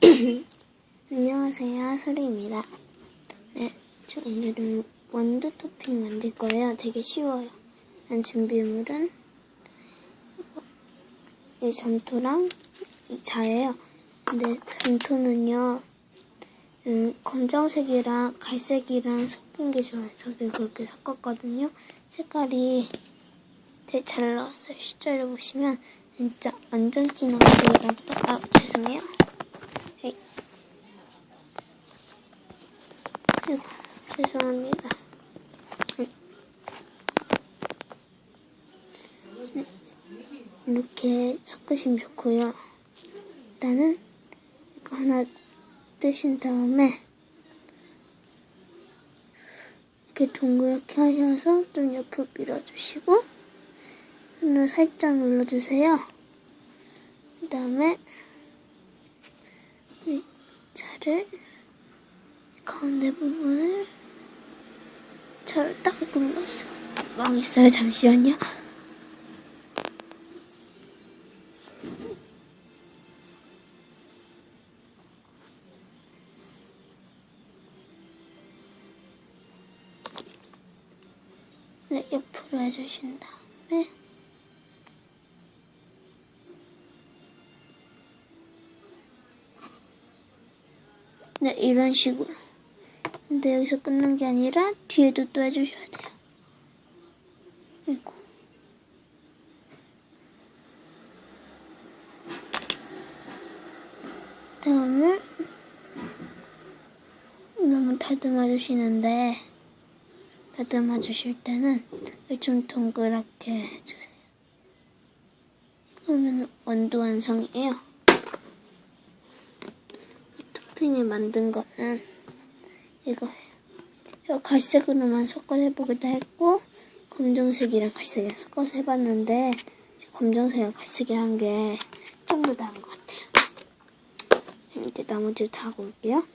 안녕하세요, 소리입니다. 네, 저 오늘은 원두 토핑 만들 거예요. 되게 쉬워요. 난 준비물은 이 점토랑 이 자예요. 근데 점토는요, 음, 검정색이랑 갈색이랑 섞인 게 좋아요. 저도 그렇게 섞었거든요. 색깔이 되게 잘 나왔어요. 실제로 보시면 진짜 완전 진한 색이랑 또, 아, 죄송해요. 에이. 아이고, 죄송합니다. 음. 음, 이렇게 섞으시면 좋고요. 일단은 이거 하나 뜨신 다음에 이렇게 동그랗게 하셔서 좀 옆으로 밀어주시고 손을 살짝 눌러주세요. 그 다음에 이 자를 가운데 부분을 잘 딱 눌렀어요. 망했어요. 잠시만요. 네, 옆으로 해주신 다음에 네, 이런 식으로. 근데 여기서 끝난 게 아니라 뒤에도 또 해주셔야 돼요. 아이고. 다음에 너무 다듬어 주시는데 다듬어 주실 때는 좀 동그랗게 해주세요. 그러면 원두 완성이에요. 토핑을 만든 거는 이거예요. 이거 갈색으로만 섞어서 해보기도 했고 검정색이랑 갈색이랑 섞어서 해봤는데 검정색이랑 갈색이랑 한게좀 더 나은 것 같아요. 이제 나머지 다 하고 올게요.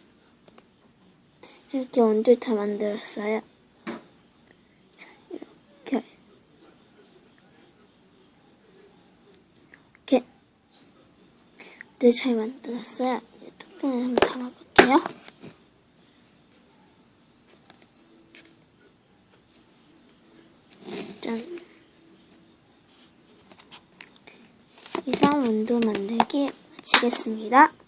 이렇게 원두 다 만들었어요. 자, 이렇게 이렇게 네, 잘 만들었어요. 이제 토핑을 한번 담아볼게요. 짠. 이상 원두 만들기 마치겠습니다.